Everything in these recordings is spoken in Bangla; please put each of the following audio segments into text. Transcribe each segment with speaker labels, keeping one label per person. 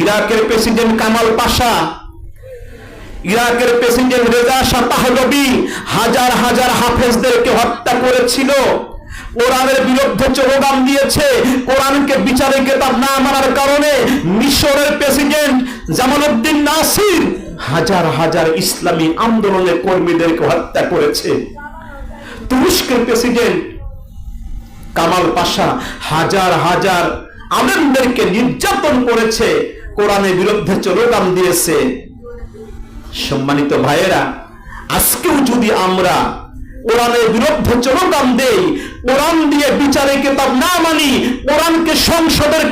Speaker 1: ইরাকের প্রেসিডেন্ট কামাল পাশা, ইরাকের প্রেসিডেন্ট রেজা শাহ হাজার হাজার হাফেজদেরকে হত্যা করেছিল। কোরআনের বিরুদ্ধে দিয়েছে। কোরআনকে বিচারে কেতাব না মানার কারণে মিশরের প্রেসিডেন্ট নাসির হাজার হাজার ইসলামী আন্দোলনের কর্মীদেরকে হত্যা করেছে। তুরস্কের প্রেসিডেন্ট কামাল পাশা হাজার হাজার আলেমদেরকে নির্যাতন করেছে, কোরআনের বিরুদ্ধে চলোগান দিয়েছে। সম্মানিত ভাইয়েরা, আজকেও যদি আমরা কোরআনের বিরুদ্ধে চলোগান দেই, কোরআন দিয়ে বিচারে কেতাব না মানি, কোরআনকে সংসদের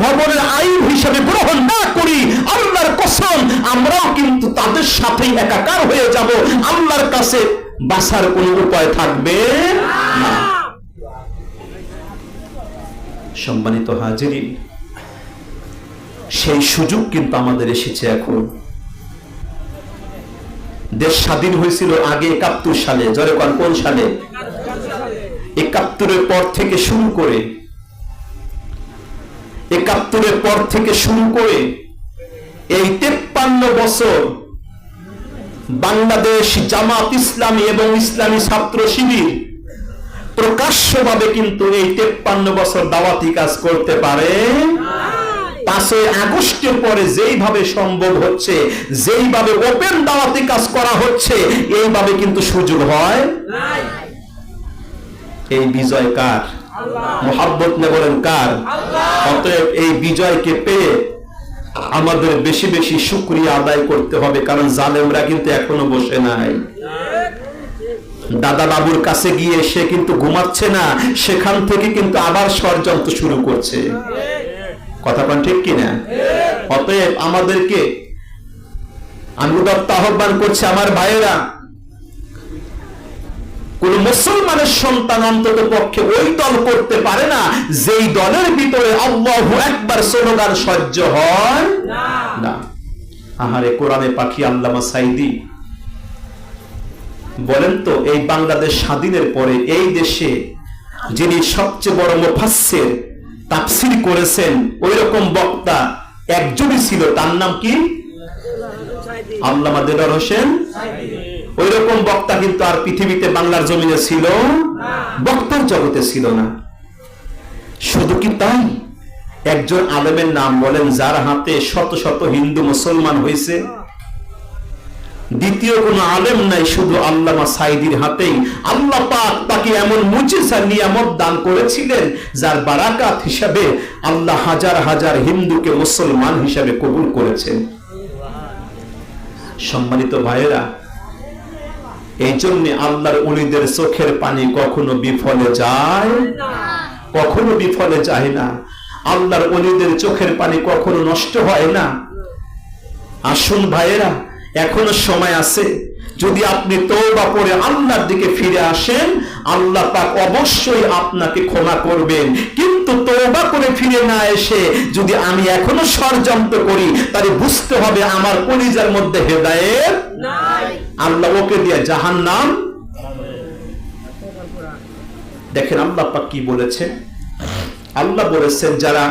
Speaker 1: ভবনের আইন হিসেবে গ্রহণ না করি, আল্লাহর কসম, আমরাও কিন্তু তাদের সাথেই একাকার হয়ে যাব। আল্লাহর কাছে বাসার কোনো উপায় থাকবে না। সম্মানিত হাজিরি সেই সুযোগ কিন্তু আমাদের এসেছে এখন। দেশ স্বাধীন হয়েছিল আগে একাত্তর সালে, জরে কোন সালে? একাত্তরের পর থেকে শুরু করে, একাত্তরের পর থেকে শুরু করে এই তেপ্পান্ন বছর বাংলাদেশ জামাত ইসলামী এবং ইসলামী ছাত্র শিবির প্রকাশ্যভাবে কিন্তু এই তেপ্পান্ন বছর দাওয়াতি কাজ করতে পারে। পাঁচই আগস্টের পরে যেইভাবে সম্ভব হচ্ছে, যেইভাবে ওপেন দাওয়াতি কাজ করা হচ্ছে, এইভাবে কিন্তু সুযোগ হয়। এই বিজয় কার? মোহাব্বত নে বলেন কার? অতএব এই বিজয়কে পেয়ে আমাদের বেশি বেশি শুক্রিয়া আদায় করতে হবে, কারণ জালেমরা কিন্তু এখনও বসে নাই। দাদা বাবুর কাছে গিয়ে সে কিন্তু ঘুমাচ্ছে না, সেখান থেকে কিন্তু আবার ষড়যন্ত্র শুরু করছে। কথা পান ঠিক কিনা? অতএব আমাদেরকে আমি আহ্বান করছি আমার ভাইয়েরা, কোন মুসলমানের সন্তান অন্তত পক্ষে ওই দল করতে পারে না, যেই দলের ভিতরে আল্লাহু একবার স্লোগান সহ্য হয় না। আহারে কোরআনে পাখি আল্লামা সাইদি বলেন তো, এই বাংলাদেশ স্বাধীনের পরে এই দেশে যিনি সবচেয়ে বড় মুফাসসির তাফসীর করেছেন ওই রকম বক্তা একজনই ছিল, তার নাম কি? আল্লামা দেদার হোসেন। ওই রকম বক্তা কিন্তু আর পৃথিবীতে বাংলার জমিনে ছিল বক্তার জগতে ছিল না। শুধু কি তাই? একজন আলেমের নাম বলেন, যার হাতে শত শত হিন্দু মুসলমান হয়েছে দ্বিতীয় কোন আলেম নাই, শুধু আল্লামা সাইদির হাতেই। আল্লাহ পাক তাকে এমন মুজিজা নিয়ামত দান করেছিলেন, যার বারাকাত হিসাবে আল্লাহ হাজার হাজার হিন্দুকে মুসলমান হিসাবে কবুল করেছেন। সম্মানিত ভাইয়েরা এই জন্য আল্লাহর উলিদের চোখের পানি কখনো বিফলে যায়, কখনো বিফলে যায় না। আল্লাহর অলিদের চোখের পানি কখনো নষ্ট হয় না। আসুন ভাইয়েরা এখনও সময় আছে। যদি আপনি তৌবা করে আল্লাহর দিকে ফিরে আসেন, আল্লাহ পাক অবশ্যই আপনাকে ক্ষমা করবেন। কিন্তু তৌবা করে ফিরে না এসে যদি আমি এখনও ষড়যন্ত্র করি, তাহলে বুঝতে হবে আমার কলিজার মধ্যে হেদায়েত আল্লাহ ওকে দিয়ে জাহান নাম দেখেন আল্লাহ পাক কি বলেছেন? আল্লাহ বলেছেন, যারা